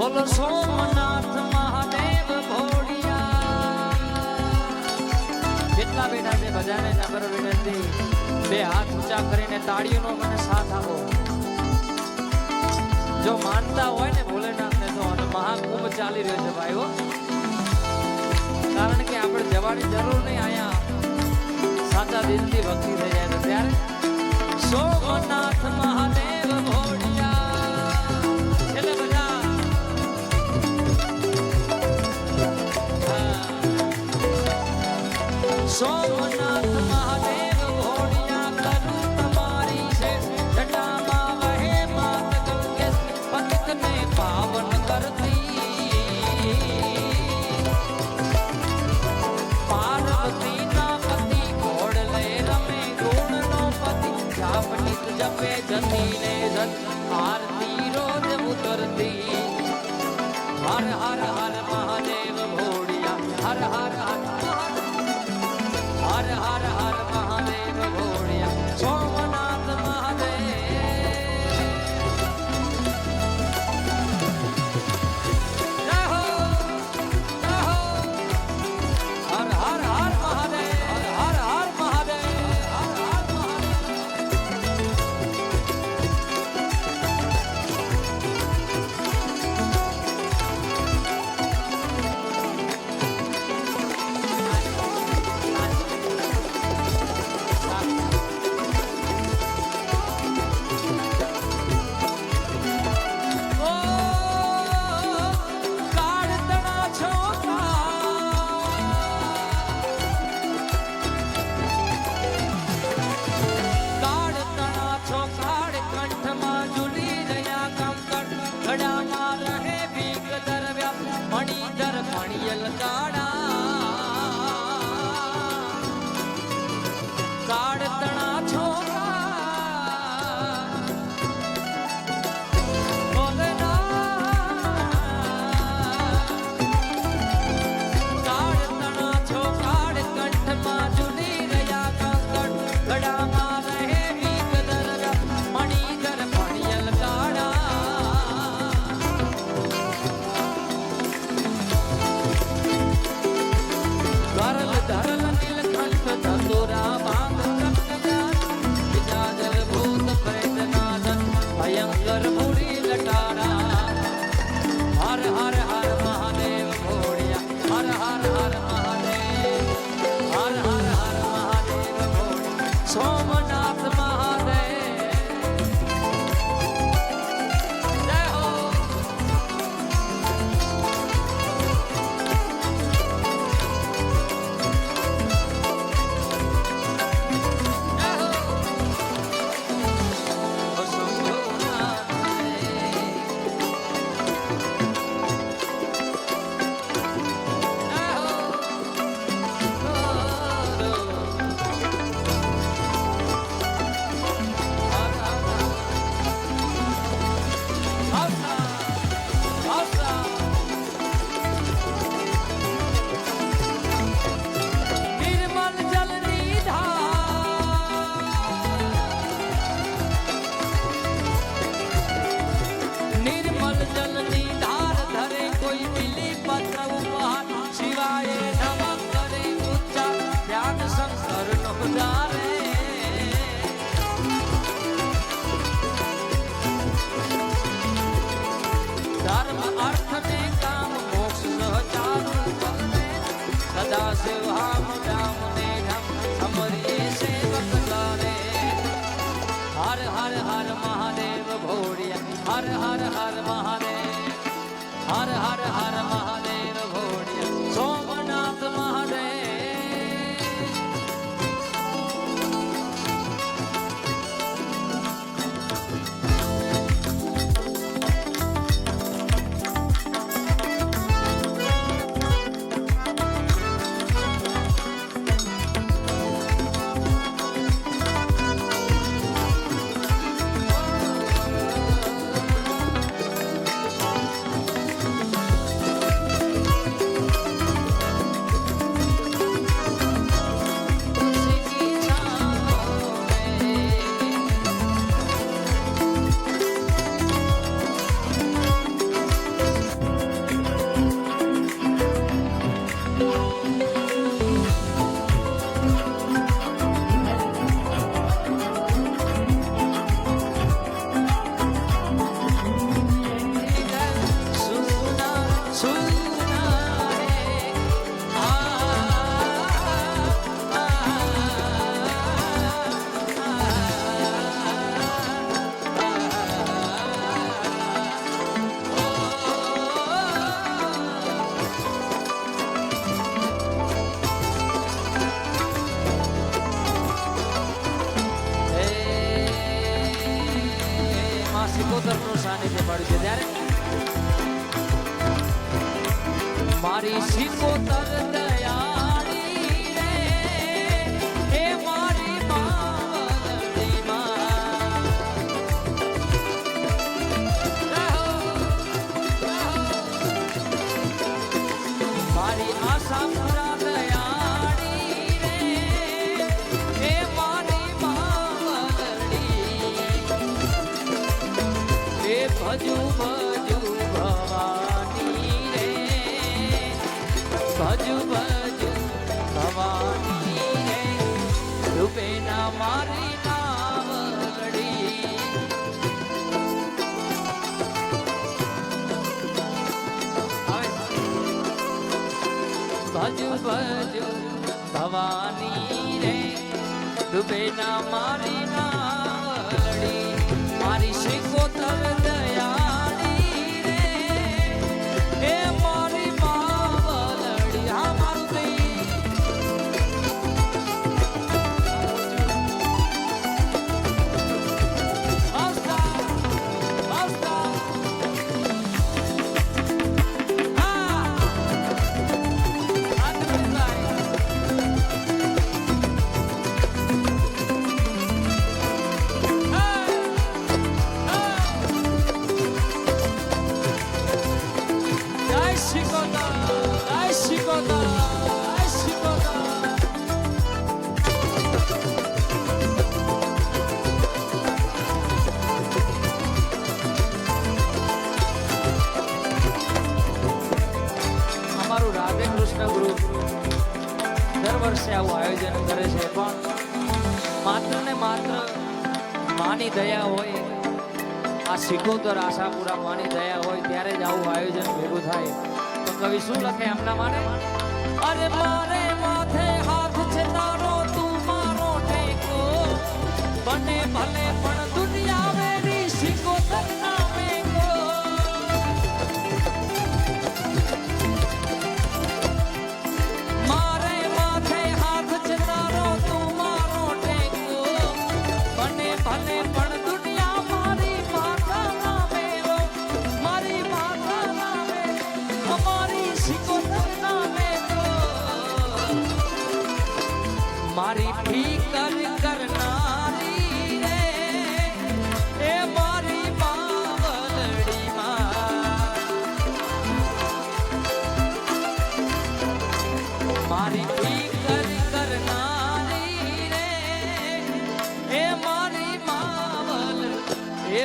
બોલો સોમનાથ મહાદેવ નમ્ર વિનંતી, બે હાથ ઊંચા કરીને તાળીઓનો મને સાથ આપો. જો માનતા હોય ને ભોલેનાથને તો અને મહાકુંભ ચાલી રહ્યો છે ભાઈઓ. કારણ કે આપણે જવાની જરૂર નહીં અહીંયા. સાચા દિલથી ભક્તિ થઈ જાય ત્યારે સોમનાથ મહાદેવ સોમનાથ મહાદેવ ભોળિયા કરું તમારી છે જટામાં વહે માત ગંગે પતિતને પાવન કરતી. પાર્વતીના પતિ ઘોડલે રમે ગુણનો પતિ જાપનિત જપે જતીને જત, આરતી રોજ ઉતરતી. હર હર அடியல் காட હર હર હર મહાદેવ હર હર હર આજે મળ્યું છે. ત્યારે મારી શીખો દયાળી ભજુ ભજુ ભવાની રે. ભજુ ભજુ ભવાની રે. રૂપે ના મારી ભજુ ભજુ ભવાની ના મારી નાવડી કરે છે, પણ માત્ર ને માત્ર માની દયા હોય, આ સિકોતર આશાપુરા માની દયા હોય, ત્યારે જ આવું આયોજન ભેગું થાય. તો કવિ શું લખે એમના માટે અરે મારે માથે હાથ છે તારો, તું મારો ટેકો. બને ભલે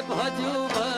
ભજુ ભ